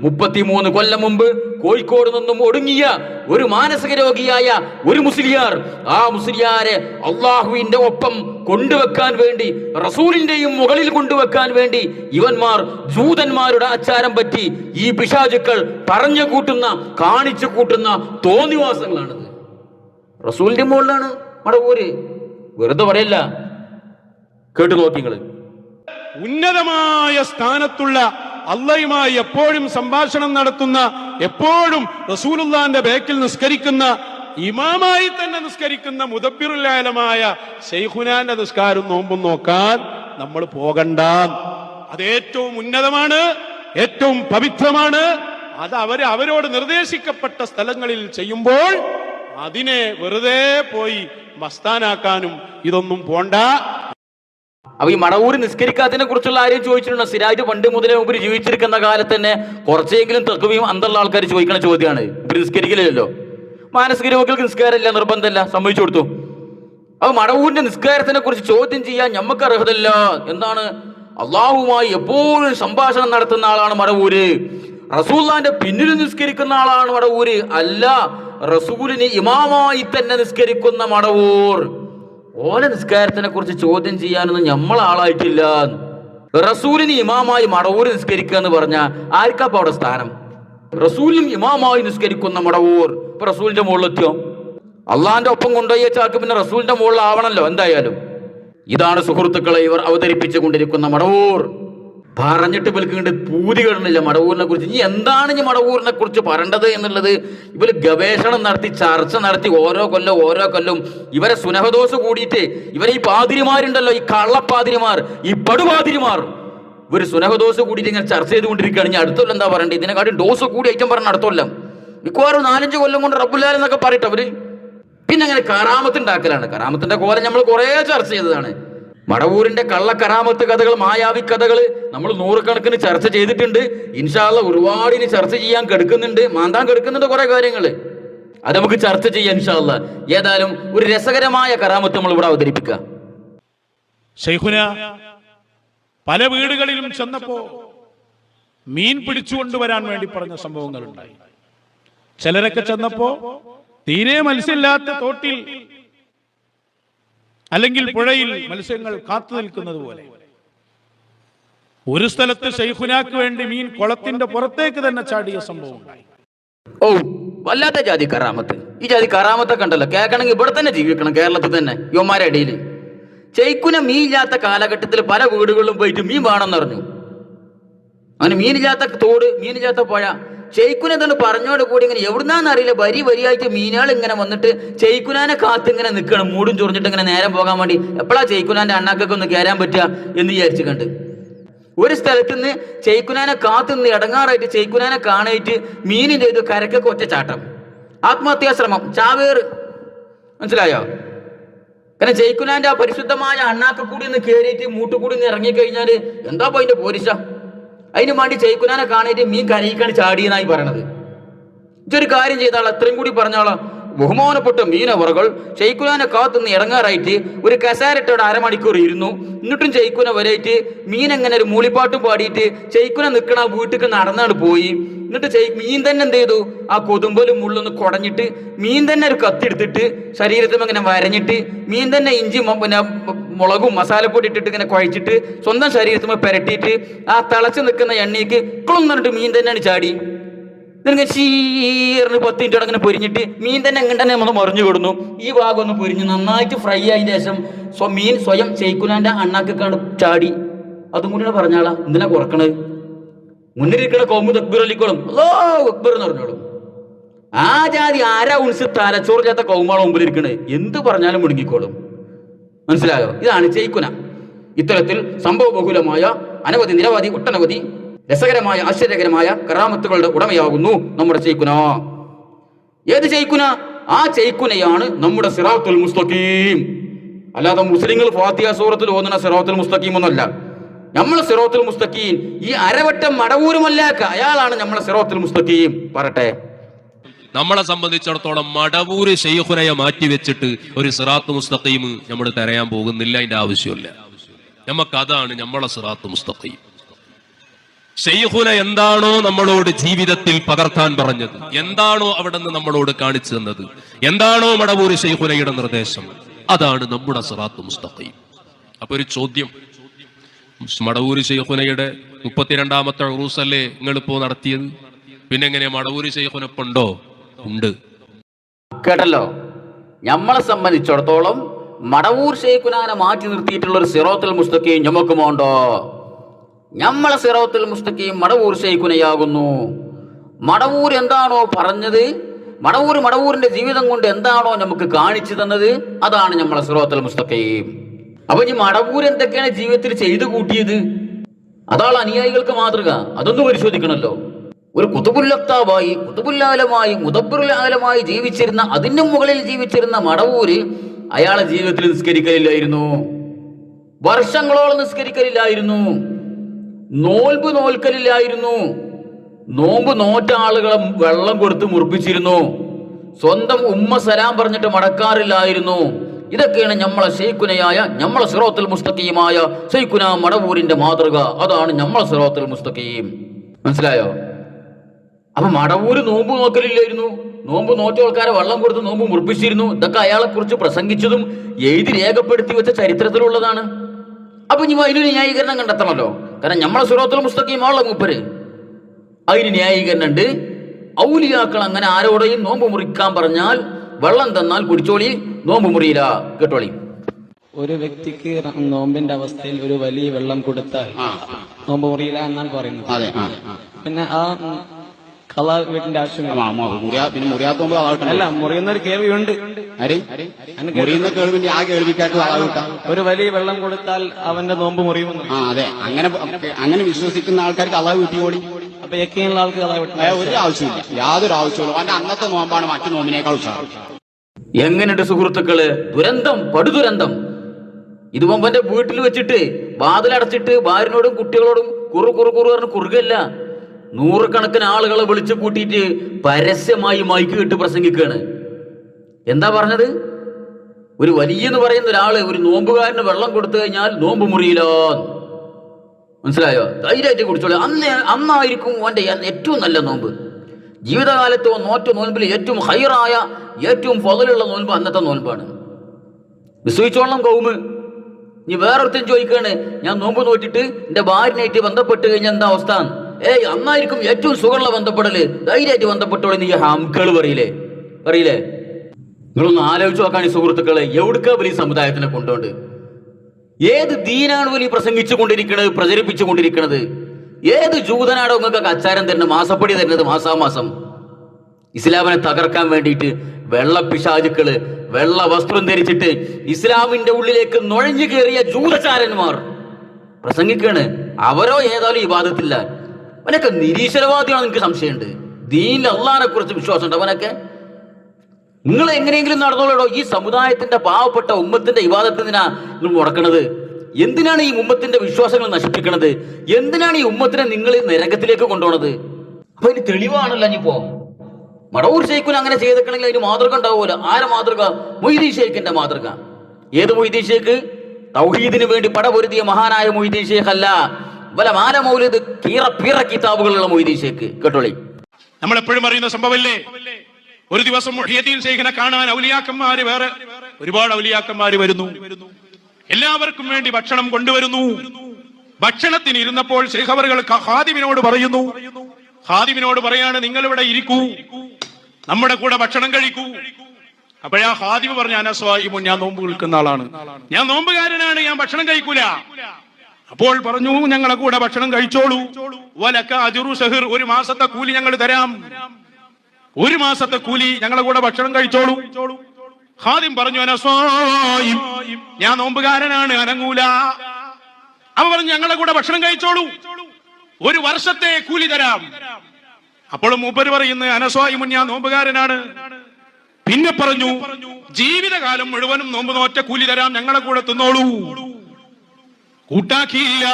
മുപ്പത്തിമൂന്ന് കൊല്ലം മുമ്പ് കോഴിക്കോട് നിന്നും ഒടുങ്ങിയ ഒരു മാനസിക രോഗിയായ ഒരു മുസ്ലിയാർ ആ മുസ്ലിയാരെ അള്ളാഹുവിന്റെ ഒപ്പം കൊണ്ടുവെക്കാൻ വേണ്ടി റസൂലിന്റെയും മുകളിൽ കൊണ്ടുവെക്കാൻ വേണ്ടി ഇവന്മാർ ജൂതന്മാരുടെ ആചാരം പറ്റി ഈ പിശാചുക്കൾ പറഞ്ഞു കൂട്ടുന്ന കാണിച്ചു കൂട്ടുന്ന തോന്നിവാസങ്ങളാണിത്. റസൂലിന്റെ മുകളിലാണ് മടവൂര് വെറുതെ പറയല്ല. കേട്ടു നോക്കിങ്ങൾ. ഉന്നതമായ സ്ഥാനത്തുള്ള അള്ളയുമായി എപ്പോഴും സംഭാഷണം നടത്തുന്ന എപ്പോഴും റസൂലുല്ലാന്റെ ബേക്കിൽ നിസ്കരിക്കുന്ന ഇമാമായി തന്നെ നിസ്കരിക്കുന്ന മുദബിറുലാലമായ ഷെയ്ഖുനാന്റെ നിസ്കാരം നോമ്പും നോക്കാൻ നമ്മൾ പോകണ്ട. അത് ഏറ്റവും ഉന്നതമാണ് ഏറ്റവും പവിത്രമാണ്. അത് അവർ അവരോട് നിർദ്ദേശിക്കപ്പെട്ട സ്ഥലങ്ങളിൽ ചെയ്യുമ്പോൾ അതിനെ വെറുതെ പോയി മസ്താനാക്കാനും ഇതൊന്നും പോണ്ട. അപ്പൊ ഈ മടവൂര് നിസ്കരിക്കാത്തതിനെ കുറിച്ചുള്ള ആരെയും ചോദിച്ചിട്ടുണ്ടോ? സിരാജ് പണ്ട് മുതലേ ഉപരി ജീവിച്ചിരിക്കുന്ന കാലത്ത് തന്നെ കുറച്ചെങ്കിലും തെക്കുവയും അന്തള്ള ആൾക്കാർ ചോദിക്കുന്ന ചോദ്യമാണ്. ഇപ്പൊ നിസ്കരിക്കില്ലല്ലോ മാനസിക രോഗികൾക്ക് നിസ്കാരമില്ല നിർബന്ധമില്ല സമ്മതിച്ചു കൊടുത്തു. അപ്പൊ മടവൂരിന്റെ നിസ്കാരത്തിനെ കുറിച്ച് ചോദ്യം ചെയ്യാൻ ഞമ്മക്ക് അർഹതല്ല എന്താണ്? അള്ളാഹുമായി എപ്പോഴും സംഭാഷണം നടത്തുന്ന ആളാണ് മടവൂര്. റസൂല്ലാന്റെ പിന്നിൽ നിസ്കരിക്കുന്ന ആളാണ് മടവൂര്. അല്ല റസൂലിന് ഇമാമായി തന്നെ നിസ്കരിക്കുന്ന മടവൂർ. ഓല നിസ്കാരത്തിനെ കുറിച്ച് ചോദ്യം ചെയ്യാനൊന്നും നമ്മൾ ആളായിട്ടില്ല റസൂലിന് ഇമാമായി മടവൂർ നിസ്കരിക്കുക എന്ന് പറഞ്ഞാൽ ആർക്കാപ്പ അവിടെ സ്ഥാനം? റസൂലിനും ഇമാമായി നിസ്കരിക്കുന്ന മടവൂർ ഇപ്പൊ റസൂലിന്റെ മുകളിലെത്തിയോ? അള്ളാഹിന്റെ ഒപ്പം കൊണ്ടുപോയി വെച്ചാൽ പിന്നെ റസൂലിന്റെ മുകളിലാവണല്ലോ എന്തായാലും. ഇതാണ് സുഹൃത്തുക്കളെ ഇവർ അവതരിപ്പിച്ചു കൊണ്ടിരിക്കുന്ന മടവൂർ. പറഞ്ഞിട്ട് ഇവർക്ക് പൂതി കിടന്നില്ല മടവൂരിനെ കുറിച്ച്. ഇനി എന്താണ് ഇനി മടവൂരിനെ കുറിച്ച് പറയേണ്ടത് എന്നുള്ളത്? ഇവർ ഗവേഷണം നടത്തി ചർച്ച നടത്തി ഓരോ കൊല്ലം ഓരോ കൊല്ലം ഇവരെ സുനഹദോസ് കൂടിയിട്ട് ഇവരെ ഈ പാതിരിമാരുണ്ടല്ലോ ഈ കള്ളപ്പാതിരിമാർ ഈ പടുപാതിരിമാർ. ഇവർ സുനഹദോസ് കൂടിയിട്ട് ഇങ്ങനെ ചർച്ച ചെയ്തുകൊണ്ടിരിക്കുകയാണ്. ഇനി അടുത്ത കൊല്ലം എന്താ പറയേണ്ടത്? ഇതിനെക്കാട്ടും ഡോസ് കൂടി ഐറ്റം പറഞ്ഞ അടുത്ത മിക്കവാറും നാലഞ്ച് കൊല്ലം കൊണ്ട് റബ്ബുല്ലാൽ എന്നൊക്കെ പറയട്ടെ അവർ. പിന്നെ അങ്ങനെ കറാമത്ത് ഉണ്ടാക്കലാണ്. കറാമത്തിന്റെ കോലം നമ്മൾ കുറേ ചർച്ച ചെയ്തതാണ്. മടവൂരിന്റെ കള്ളക്കരാമത്ത് കഥകൾ മായാവി കഥകൾ നമ്മൾ നൂറുകണക്കിന് ചർച്ച ചെയ്തിട്ടുണ്ട്. ഇൻഷാല്ല ഒരുപാട് ഇനി ചർച്ച ചെയ്യാൻ കെടുക്കുന്നുണ്ട്. മാന്താൻ കെടുക്കുന്നുണ്ട് കുറെ കാര്യങ്ങൾ അത് നമുക്ക് ചർച്ച ചെയ്യാം ഇൻഷാല്ല ഏതായാലും ഒരു രസകരമായ കറാമത്ത് നമ്മൾ ഇവിടെ അവതരിപ്പിക്കുക. പല വീടുകളിലും ചെന്നപ്പോ മീൻ പിടിച്ചു കൊണ്ടുവരാൻ വേണ്ടി പറഞ്ഞ സംഭവങ്ങൾ ഉണ്ടായി ചിലരൊക്കെ ചെന്നപ്പോ തീരെ മത്സ്യമില്ലാത്ത തോട്ടിൽ അല്ലെങ്കിൽ പുഴയിൽ മത്സ്യങ്ങൾ കാത്തു നിൽക്കുന്നത് പോലെ ഒരു സ്ഥലത്ത് ഷെയ്ഖുനാക്ക് വേണ്ടി മീൻ കുളത്തിന്റെ പുറത്തേക്ക് തന്നെ ചാടിയ സംഭവം ഉണ്ടായി. ഓ വല്ലാത്ത ജാതി കറാമത്ത്. ഈ ജാതി കറാമത്തെ കണ്ടല്ലോ. കേൾക്കണമെങ്കിൽ ഇവിടെ തന്നെ ജീവിക്കണം കേരളത്തിൽ തന്നെ യുവമാരുടെ ഇടയിൽ ചെയ്ക്കുന മീനില്ലാത്ത കാലഘട്ടത്തിൽ പല വീടുകളിലും പോയിട്ട് മീൻ വേണമെന്ന് പറഞ്ഞു അങ്ങനെ മീനില്ലാത്ത തോട് മീനില്ലാത്ത പുഴ ചെയ്ക്കുന പറഞ്ഞോട് കൂടി ഇങ്ങനെ എവിടുന്നാന്ന് അറിയില്ല. വരി വരിയായിട്ട് മീനുകൾ ഇങ്ങനെ വന്നിട്ട് ചെയ്ക്കുനാനെ കാത്ത് ഇങ്ങനെ നിൽക്കണം. മൂടും ചൊറിഞ്ഞിട്ട് ഇങ്ങനെ നേരം പോകാൻ വേണ്ടി എപ്പോഴാ ചെയ്ക്കുനാന്റെ അണ്ണാക്കൊക്കെ ഒന്ന് കയറാൻ പറ്റുക എന്ന് വിചാരിച്ചു കണ്ട്. ഒരു സ്ഥലത്ത് നിന്ന് ചെയ്ക്കുനാനെ കാത്തു നിന്ന് ഇടങ്ങാറായിട്ട് ചെയ്ക്കുനാനെ കാണായിട്ട് മീനിന്റെ ഇത് കരക്കൊക്കെ ഒറ്റ ചാട്ടം. ആത്മഹത്യാശ്രമം ചാവേറ്. മനസ്സിലായോ? കാരണം ജയിക്കുനാന്റെ ആ പരിശുദ്ധമായ അണ്ണാക്ക കൂടി ഒന്ന് കയറിയിട്ട് മൂട്ടുകൂടി ഒന്ന് ഇറങ്ങിക്കഴിഞ്ഞാൽ എന്താ പോയിന്റെ പോരിശ അതിന് വേണ്ടി ജയിക്കുനാനെ കാണേറ്റ് മീൻ കരയിക്കാണ് ചാടിയെന്നായി പറയണത്. ഇതൊരു കാര്യം ചെയ്താൾ അത്രയും കൂടി പറഞ്ഞാളോ. ബഹുമാനപ്പെട്ട മീനവറുകൾ ഷെയ്ക്കുനാനെ കാത്തുനിന്ന് ഇറങ്ങാറായിട്ട് ഒരു കസാരട്ടോടെ അരമണിക്കൂർ ഇരുന്നു. എന്നിട്ടും ചെയ്ക്കുന വരായിട്ട് മീൻ എങ്ങനെ ഒരു മൂളിപ്പാട്ടും പാടിയിട്ട് ചെയ്ക്കുന നിൽക്കണ വീട്ടിൽ നടന്നാണ് പോയി. എന്നിട്ട് മീൻ തന്നെ എന്ത് ചെയ്തു? ആ കൊതുമ്പലും മുള്ളൊന്ന് കുടഞ്ഞിട്ട് മീൻ തന്നെ ഒരു കത്തിയെടുത്തിട്ട് ശരീരത്തിൽ ഇങ്ങനെ വരഞ്ഞിട്ട് മീൻ തന്നെ ഇഞ്ചി പിന്നെ മുളകും മസാലപ്പൊടി ഇട്ടിട്ട് ഇങ്ങനെ കുഴച്ചിട്ട് സ്വന്തം ശരീരത്തിൽ പുരട്ടിയിട്ട് ആ തിളച്ച് നിൽക്കുന്ന എണ്ണയ്ക്ക് ഇക്കളും എന്നിട്ട് മീൻ തന്നെയാണ് ചാടി. ഇതിങ്ങനെ ചീറിന് പത്ത് മിനിറ്റ് അങ്ങനെ പൊരിഞ്ഞിട്ട് മീൻ തന്നെ എങ്ങനെ തന്നെ നമ്മൾ മറിഞ്ഞു കൊടുന്നു. ഈ ഭാഗം ഒന്ന് പൊരിഞ്ഞ് നന്നായിട്ട് ഫ്രൈ ആയതിനു ശേഷം സ്വ മീൻ സ്വയം ചെയ്ക്കുലാന്റെ അണ്ണാക്കാണ് ചാടി. അതും കൂടിയാണ് പറഞ്ഞാളാ എന്തിനാ കുറക്കണത്? മുന്നിലിരിക്കണ കൗമുദ് അക്ബർ അലിക്കോളും അല്ലോ അക്ബർ എന്ന് പറഞ്ഞോളും. ആ ജാതി ആരാ ഉൺസ് തലച്ചോറില്ലാത്ത കൗമാളം മുമ്പിൽ ഇരിക്കണേ എന്ത് പറഞ്ഞാലും മുടുങ്ങിക്കോളും. മനസ്സിലായോ? ഇതാണ് ചെയ്ക്കുന ഇത്തരത്തിൽ സംഭവബഹുലമായ അനവധി നിരവധി ഒട്ടനവധി രസകരമായ ആശ്ചര്യകരമായ കറാമത്തുകളുടെ ഉടമയാകുന്നു നമ്മുടെ ചെയ്ക്കുന ഏത് ചെയ്ക്കുന ആ ചെയ്ക്കുനയാണ് നമ്മുടെ സിറാത്തുൽ മുസ്തഖീം. അല്ലാതെ മുസ്ലിങ്ങൾ ഫാത്തിയ സൂറത്തിൽ ഓതുന്ന സിറാത്തുൽ മുസ്തഖീം ഒന്നല്ല നമ്മളെ സിറോത്തുൽ മുസ്തഖീം ഈ അരവട്ടം മടവൂരുമല്ലാക്ക അയാളാണ് നമ്മളെ സിറോത്തുൽ മുസ്തഖീം. പറട്ടെ. നമ്മളെ സംബന്ധിച്ചിടത്തോളം മടവൂര് ഷെയ്ഖുനയെ മാറ്റി വെച്ചിട്ട് ഒരു സിറാത്ത് മുസ്തഖീം നമ്മൾ തിരയാൻ പോകുന്നില്ല അതിന്റെ ആവശ്യമില്ല. നമുക്ക് അതാണ് നമ്മളെ സിറാത്ത് മുസ്തഖീം. ഷെയ്ഖുന എന്താണോ നമ്മളോട് ജീവിതത്തിൽ പകർത്താൻ പറഞ്ഞത്? എന്താണോ അവിടെ നിന്ന് നമ്മളോട് കാണിച്ചു തന്നത്? എന്താണോ മടവൂർ ഷെയ്ഖുനയുടെ നിർദ്ദേശം? അതാണ് നമ്മുടെ സിറാത്ത് മുസ്തഖീം. അപ്പൊ ഒരു ചോദ്യം. മടവൂര് ഷെയ്ഖുനയുടെ മുപ്പത്തിരണ്ടാമത്തെ ഉറൂസല്ലേ നിങ്ങളിപ്പോ നടത്തിയത്? പിന്നെ എങ്ങനെ മടവൂര് ഷെയ്ഖുനപ്പുണ്ടോ ഉണ്ട്. കേട്ടല്ലോ? നമ്മളെ സംബന്ധിച്ചിടത്തോളം മടവൂർ ഷെയ്ഖുനാനെ മാറ്റി നിർത്തിയിട്ടുള്ള ഒരു സിറോത്തൽ മുസ്തഖീം ഞമ്മക്കുമുണ്ടോ? നമ്മളെ സിറോത്തുൽ മുസ്തഖീം മടവൂർ ഷെയ്ഖുനയാകുന്നു മടവൂർ എന്താണോ പറഞ്ഞത്? മടവൂർ മടവൂരിന്റെ ജീവിതം കൊണ്ട് എന്താണോ നമുക്ക് കാണിച്ചു തന്നത്? അതാണ് നമ്മളെ സിറോത്തുൽ മുസ്തഖീം. അപ്പൊ ഈ മടവൂർ എന്തൊക്കെയാണ് ജീവിതത്തിൽ ചെയ്തു കൂട്ടിയത്? അതാണ് അനുയായികൾക്ക് മാതൃക. അതൊന്നും പരിശോധിക്കണമല്ലോ ഒരു കുതുബുല്ലക്താവായി കുതുബുല്ലാലമായി മുതബുല്ലാലമായി ജീവിച്ചിരുന്ന അതിനും മുകളിൽ ജീവിച്ചിരുന്ന മടവൂര് അയാളെ ജീവിതത്തിൽ നിസ്കരിക്കലില്ലായിരുന്നു. വർഷങ്ങളോളം നിസ്കരിക്കലില്ലായിരുന്നു. നോൽബ് നോൽക്കലില്ലായിരുന്നു. നോമ്പ് നോറ്റ ആളുകളെ വെള്ളം കൊടുത്ത് മുറിപ്പിച്ചിരുന്നു. സ്വന്തം ഉമ്മ സലാം പറഞ്ഞിട്ട് മടക്കാറില്ലായിരുന്നു. ഇതൊക്കെയാണ് നമ്മളെ ഷെയ്ഖുനയായ നമ്മളെ സിറോത്തുൽ മുസ്തഖീമായ ഷെയ്ഖുന മടവൂരിന്റെ മാതൃക. അതാണ് നമ്മളെ സിറോത്തുൽ മുസ്തഖീം. മനസ്സിലായോ? അപ്പൊ മടവൂര് നോമ്പ് നോക്കലില്ലായിരുന്നു. നോമ്പ് നോറ്റ ആൾക്കാരെ വെള്ളം കൊടുത്ത് നോമ്പ് മുറിപ്പിച്ചിരുന്നു. ഇതൊക്കെ അയാളെ കുറിച്ച് പ്രസംഗിച്ചതും എഴുതി രേഖപ്പെടുത്തി വെച്ച ചരിത്രത്തിലുള്ളതാണ്. അപ്പൊ ഇനി അതിനൊരു ന്യായീകരണം കണ്ടെത്തണമല്ലോ. കാരണം നമ്മളെ സുറോത്തുൽ മുസ്തഖീമാണല്ലോ മൂപ്പര്. അതിന് ന്യായീകരണം ഉണ്ട് ഔലിയാക്കൾ അങ്ങനെ ആരോടെയും നോമ്പ് മുറിക്കാൻ പറഞ്ഞാൽ വെള്ളം തന്നാൽ കുടിച്ചോളി നോമ്പ് മുറിയില്ല. കേട്ടോളി. ഒരു വ്യക്തിക്ക് നോമ്പിന്റെ അവസ്ഥയിൽ ഒരു വലിയ വെള്ളം കൊടുത്താൽ നോമ്പ് മുറിയില്ല എന്നാണ് പറയുന്നത്. പിന്നെ ആ കള വീട്ടിന്റെ ആവശ്യമില്ല. മുറിയാ പിന്നെ മുറിയാത്തോമ്പോ അതാവട്ടെ അല്ല മുറിയുന്ന ഒരു കേൾവിയുണ്ട് ആര്? മുറിയുന്ന കേൾവിന്റെ ആ കേൾവിക്കാർക്ക് അതാവട്ടെ ഒരു വലിയ വെള്ളം കൊടുത്താൽ അവന്റെ നോമ്പ് മുറിയുമെന്ന് ആ അതെ. അങ്ങനെ അങ്ങനെ വിശ്വസിക്കുന്ന ആൾക്കാർക്ക് അതാവ് ഓടി അപ്പൊ യക്കീനുള്ള ആൾക്ക് അളവ് ഏ, ഒരു ആവശ്യമില്ല. യാതൊരു ആവശ്യമില്ല അവന്റെ അന്നത്തെ നോമ്പാണ് മറ്റു നോമ്പിനേക്കാൾ ഉത്സാഹം എങ്ങനെയുണ്ട് സുഹൃത്തുക്കൾ? ദുരന്തം പടുദുരന്തം. ഇത് മുമ്പന്റെ വീട്ടിൽ വെച്ചിട്ട് വാതിലടച്ചിട്ട് ഭാര്യനോടും കുട്ടികളോടും കുറു കുറു കുറു പറഞ്ഞ് കുറുകല്ല നൂറുകണക്കിന് ആളുകളെ വിളിച്ചു കൂട്ടിയിട്ട് പരസ്യമായി മൈക്ക് കെട്ട് പ്രസംഗിക്കുകയാണ്. എന്താ പറഞ്ഞത്? ഒരു വലിയെന്ന് പറയുന്ന ഒരാൾ ഒരു നോമ്പുകാരന് വെള്ളം കൊടുത്തു കഴിഞ്ഞാൽ നോമ്പ് മുറിയിലോ മനസ്സിലായോ? ധൈര്യമായിട്ട് കുടിച്ചോളൂ. അന്ന് അന്നായിരിക്കും ഓന്റെ ഏറ്റവും നല്ല നോമ്പ്. ജീവിതകാലത്ത് നോറ്റ നോൻപിൽ ഏറ്റവും ഹൈറായ ഏറ്റവും പൊതലുള്ള നോൻപ് അന്നത്തെ നോൻപാണ്. വിശ്വസിച്ചോളം കൗമ്. ഇനി വേറൊരുത്തൻ ചോദിക്കുകയാണ് ഞാൻ നോമ്പ് നോറ്റിട്ട് എന്റെ ഭാര്യനായിട്ട് ബന്ധപ്പെട്ട് കഴിഞ്ഞാൽ എന്താ അവസ്ഥ? ഏയ് അന്നായിരിക്കും ഏറ്റവും സുഖമുള്ള ബന്ധപ്പെടൽ. ധൈര്യമായിട്ട് ബന്ധപ്പെട്ടോളെ നീ ഹംകൾ പറയില്ലേ? പറയില്ലേ? നിങ്ങളൊന്ന് ആലോചിച്ച് നോക്കാൻ ഈ സുഹൃത്തുക്കളെ. എവിടുക്ക വലിയ സമുദായത്തിനെ കൊണ്ടുകൊണ്ട് ഏത് ദീനാണ് വലിയ പ്രസംഗിച്ചു കൊണ്ടിരിക്കുന്നത് പ്രചരിപ്പിച്ചു കൊണ്ടിരിക്കുന്നത് ഏത് ജൂതനാടോ നിങ്ങൾക്ക് അച്ചാരം തരുന്നത് മാസപ്പടി തരുന്നത് മാസാമാസം? ഇസ്ലാമിനെ തകർക്കാൻ വേണ്ടിയിട്ട് വെള്ള പിശാചുക്കൾ വെള്ള വസ്ത്രം ധരിച്ചിട്ട് ഇസ്ലാമിന്റെ ഉള്ളിലേക്ക് നുഴഞ്ഞു കയറിയ ജൂതചാരന്മാർ. പ്രസംഗിക്കാണ്. അവരോ ഏതായാലും ഈ വാദത്തില്ല. അവനൊക്കെ നിരീശ്വരവാദിയാണ് എനിക്ക് സംശയമുണ്ട്. ദീനിൽ അള്ളഹാനെ കുറിച്ച് വിശ്വാസമുണ്ട്. അവനൊക്കെ നിങ്ങൾ എങ്ങനെയെങ്കിലും നടന്നോളൂ ഈ സമുദായത്തിന്റെ പാവപ്പെട്ട ഉമ്മത്തിന്റെ വിവാദത്തിനാ നിങ്ങൾ മുടക്കണത്? എന്തിനാണ് ഈ ഉമ്മത്തിന്റെ വിശ്വാസങ്ങൾ നശിപ്പിക്കണത്? എന്തിനാണ് ഈ ഉമ്മത്തിനെ നിങ്ങൾ നരകത്തിലേക്ക് കൊണ്ടുപോണത്? അപ്പൊ അതിന് തെളിവാണല്ലോ ഇനിയിപ്പോ മടവൂർ ഷെയ്ഖിന് അങ്ങനെ ചെയ്തേക്കണെങ്കിൽ അതിന് മാതൃക ഉണ്ടാവുമല്ലോ. ആരെ മാതൃക? മൊയ്തീൻ ഷെയ്ഖിന്റെ മാതൃക. ഏത് മൊയ്തീൻ ഷെയ്ഖ്? തൗഹീദിന് വേണ്ടി പടപൊരുതിയ മഹാനായ മൊയ്തീൻ ഷെയ്ഖ് അല്ല വല മാല മൗലിദ് കീറ പീറ കിതാബുകളുള്ള മൊയ്തീൻ കേട്ടോളി. നമ്മൾ എപ്പോഴും അറിയുന്ന സംഭവമല്ലേ? ഒരു ദിവസം മുഹിയദ്ദീൻ ശൈഖിനെ കാണാൻ ഔലിയാക്കന്മാര് വേറെ ഒരുപാട് ഔലിയാക്കന്മാര് വരുന്നു. എല്ലാവർക്കും വേണ്ടി ഭക്ഷണം കൊണ്ടുവരുന്നു. ഭക്ഷണത്തിന് ഇരുന്നപ്പോൾ ശേഖവറുകൾ ഹാദിമിനോട് പറയുന്നു. ഹാദിമിനോട് പറയാണ് നിങ്ങൾ ഇവിടെ ഇരിക്കൂ. നമ്മുടെ കൂടെ ഭക്ഷണം കഴിക്കൂ. അപ്പോഴാ ഹാദിമ് പറഞ്ഞ അനസ്വായിമോ ഞാൻ നോമ്പ് നിൽക്കുന്ന ആളാണ്. ഞാൻ നോമ്പുകാരനാണ് ഞാൻ ഭക്ഷണം കഴിക്കൂല. അപ്പോൾ പറഞ്ഞു ഞങ്ങളെ കൂടെ ഭക്ഷണം കഴിച്ചോളൂ. വലക്ക അജുറു ഷഹിർ ഒരു മാസത്തെ കൂലി ഞങ്ങൾ തരാം. ഒരു മാസത്തെ കൂലി ഞങ്ങളെ കൂടെ ഭക്ഷണം കഴിച്ചോളൂ. ഹാദിം പറഞ്ഞു അനസ്വായിം ഞാൻ നോമ്പുകാരനാണ് അനങ്ങൂല. അവ പറഞ്ഞു ഞങ്ങളെ കൂടെ ഭക്ഷണം കഴിച്ചോളൂ. ഒരു വർഷത്തെ കൂലി തരാം. അപ്പോഴും മൂപ്പര് പറയുന്നത് അനസ്വായിമുൻ ഞാൻ നോമ്പുകാരനാണ്. പിന്നെ പറഞ്ഞു ജീവിതകാലം മുഴുവനും നോമ്പ് നോറ്റ കൂലി തരാം ഞങ്ങളെ കൂടെ തിന്നോളൂ. കൂട്ടാക്കിയില്ല.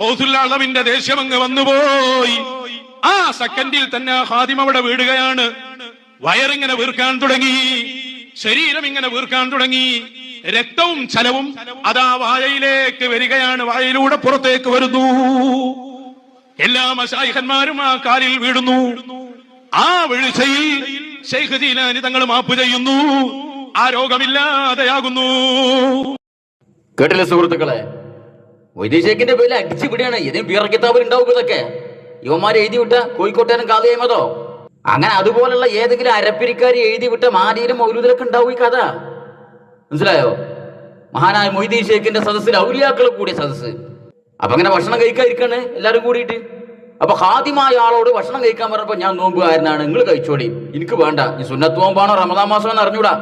ഓസുല്ലാളവിന്റെ ദേഷ്യം അങ്ങ് വന്നുപോയി. ആ സെക്കൻഡിൽ തന്നെ ഹാദിം അവിടെ വീടുകയാണ് വയറിങ്ങനെ വീർക്കാൻ തുടങ്ങി. ശരീരം ഇങ്ങനെ വീർക്കാൻ തുടങ്ങി. രക്തവും ചലവും അതാ വായയിലേക്ക് വരികയാണ്. വായയിലൂടെ പുറത്തേക്ക് വരുന്നു. എല്ലാ മശായിഹന്മാരും ആ കാലിൽ വീടുന്നു ആ വീഴ്ചയിൽ ഷെയ്ഖ് ജീലാനി തങ്ങൾ മാപ്പ് ചെയ്യുന്നു. ആ രോഗമില്ലാതെയാകുന്നു. കേട്ടില്ല സുഹൃത്തുക്കളെ? വൈദ്യശേഖിന്റെ പേരിൽ അടിച്ചു പിടിയാണ്. ഇതിന് ബീറ കിതാബിൽ ഉണ്ടാവും ഇതൊക്കെ. യുവമാരെ എഴുതി വിട്ട കോഴിക്കോട്ടേനും കാതയമതോ അങ്ങനെ അതുപോലുള്ള ഏതെങ്കിലും അരപ്പിരിക്കാരി എഴുതി വിട്ട മാലിയിലും മൗലൂദിലൊക്കെ ഉണ്ടാവും ഈ കഥ. മനസ്സിലായോ? മഹാനായ മൊയ്തീൻ ഷേഖിന്റെ സദസ്സിൽ ഔലിയാക്കൾ കൂടിയ സദസ്സ്. അപ്പൊ അങ്ങനെ ഭക്ഷണം കഴിക്കാതിരിക്കാണ് എല്ലാവരും കൂടിയിട്ട്. അപ്പൊ ഹാദ്യമായ ആളോട് ഭക്ഷണം കഴിക്കാൻ പറഞ്ഞപ്പോ ഞാൻ നോമ്പുകാരനാണ് നിങ്ങൾ കഴിച്ചോടി എനിക്ക് വേണ്ട. ഈ സുന്നത്ത് നോമ്പാണോ റമദാൻ മാസം എന്ന് അറിഞ്ഞൂടാ.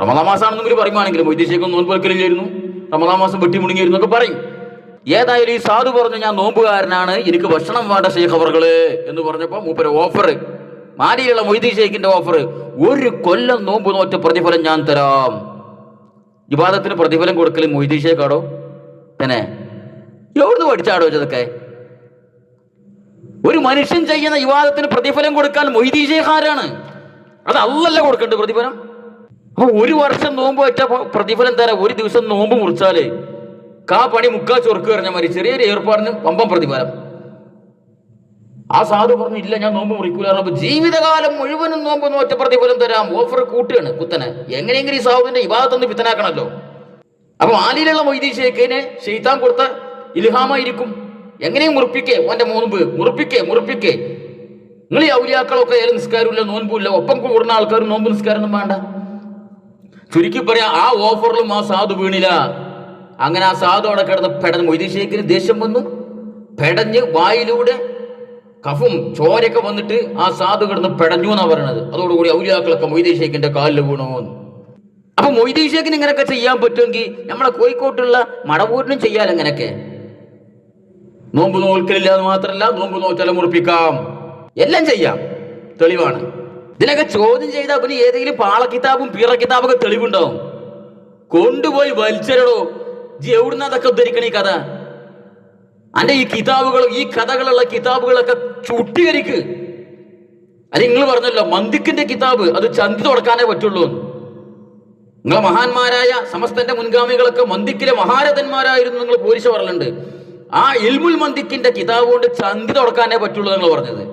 റമദാ മാസമാണെന്ന് ഇവർ പറയുവാണെങ്കിൽ മൊയ്തീൻ ഷേഖ് നോമ്പ് വെക്കലില്ലായിരുന്നു. റമദാ മാസം വെട്ടി മുടങ്ങിയിരുന്നു പറയും. ഏതായാലും ഈ സാധു പറഞ്ഞു ഞാൻ നോമ്പുകാരനാണ് എനിക്ക് ഭക്ഷണം വേണ്ട ഷെയ്ഖ് അവർകൾ എന്ന് പറഞ്ഞപ്പോ മൂപ്പര് ഓഫർ മാലിയുള്ള മൊയ്തീ ഷെയ്ഖിന്റെ ഓഫർ ഒരു കൊല്ലം നോമ്പ് നോറ്റ പ്രതിഫലം ഞാൻ തരാം. വിവാദത്തിന് പ്രതിഫലം കൊടുക്കൽ മൊയ്തീൻ ഷെയ്ഖാടോ? പിന്നെ എവിടുന്ന് പഠിച്ചാടോ ഇതൊക്കെ? ഒരു മനുഷ്യൻ ചെയ്യുന്ന വിവാദത്തിന് പ്രതിഫലം കൊടുക്കാൻ മൊയ്തീ ഷെയ്ഖ് ആരാണ് അത് അല്ലല്ല കൊടുക്കേണ്ടത് പ്രതിഫലം. അപ്പൊ ഒരു വർഷം നോമ്പ് വെച്ച പ്രതിഫലം തരാം ഒരു ദിവസം നോമ്പ് മുറിച്ചാലേ കാ പണി മുക്കാ ചൊറുക്ക് പറഞ്ഞ മാതിരി ചെറിയൊരു ഏർപ്പാടിന് പമ്പം പ്രതിഫലം. ആ സാധു പറഞ്ഞു ഇല്ല ഞാൻ നോമ്പ് മുറിക്കൂല. പറഞ്ഞപ്പോ ജീവിതകാലം മുഴുവനും നോമ്പ് നോറ്റ പ്രതിഫലം തരാം. ഓഫർ കൂട്ടുകയാണ് കുത്തനെ. എങ്ങനെയെങ്കിലും ഈ സാധുവിന്റെ വിവാഹത്തൊന്ന് പിത്തനാക്കണല്ലോ. അപ്പൊ ആലിയിലുള്ള മൊയ്തീ ഷേഖിനെ ഷെയ്ത്താൻ കൊടുത്ത ഇൽഹാമായിരിക്കും എങ്ങനെയും മുറിപ്പിക്കേ ഓന്റെ നോമ്പ്. മുറിപ്പിക്കേ മുറിപ്പിക്കേ. നിങ്ങൾ ഈ ഔലിയാക്കളൊക്കെ ഏത് നിസ്കാരമില്ല നോൻപുമില്ല ഒപ്പം കൂടുന്ന ആൾക്കാർ നോമ്പ് നിസ്കാരമൊന്നും വേണ്ട. ചുരുക്കി പറയാ ആ ഓഫറിലും ആ സാധു വീണില്ല. അങ്ങനെ ആ സാധു അവിടെ കിടന്ന് പെടഞ്ഞ് മൊയ്തീഷേഖിന് ദേഷ്യം വന്നു. പെടഞ്ഞ് വായിലൂടെ കഫും ചോരയൊക്കെ വന്നിട്ട് ആ സാധു കിടന്ന് പെടഞ്ഞു എന്നാണ് പറയണത്. അതോടുകൂടി ഔലിയാക്കളൊക്കെ മൊയ്തീഷേഖിന്റെ കാലിൽ വീണോന്ന് അപ്പൊ മൊയ്തീഷേഖിന് ഇങ്ങനെയൊക്കെ ചെയ്യാൻ പറ്റുമെങ്കിൽ നമ്മളെ കോഴിക്കോട്ടുള്ള മടവൂരിനും ചെയ്യാൻ എങ്ങനെയൊക്കെ നോമ്പ് നോൽക്കലില്ല എന്ന് മാത്രമല്ല നോമ്പ് നോറ്റാലും മുറിപ്പിക്കാം എല്ലാം ചെയ്യാം. തെളിവാണ്. ഇതിനൊക്കെ ചോദ്യം ചെയ്താൽ പിന്നെ ഏതെങ്കിലും പാളക്കിതാബും പീറ കിതാബൊക്കെ തെളിവുണ്ടാവും. കൊണ്ടുപോയി വലിച്ചരടോ ജി എവിടുന്ന അതൊക്കെ ഉദ്ധരിക്കണ ഈ കഥ? അന്റെ ഈ കിതാബുകൾ ഈ കഥകളുള്ള കിതാബുകളൊക്കെ ചുട്ടീകരിക്ക് അല്ലെ നിങ്ങൾ പറഞ്ഞല്ലോ മന്ദിക്കിന്റെ കിതാബ് അത് ചന്തി തുടക്കാനേ പറ്റുള്ളൂ. നിങ്ങളെ മഹാന്മാരായ സമസ്തന്റെ മുൻഗാമികളൊക്കെ മന്ദിക്കിലെ മഹാരഥന്മാരായിരുന്നു നിങ്ങൾ പോലീസ് പറഞ്ഞിട്ടുണ്ട്. ആ ഇൽമുൽ മന്ദിക്കിന്റെ കിതാബ് കൊണ്ട് ചന്തി തുടക്കാനേ പറ്റുള്ളൂ നിങ്ങൾ പറഞ്ഞത്.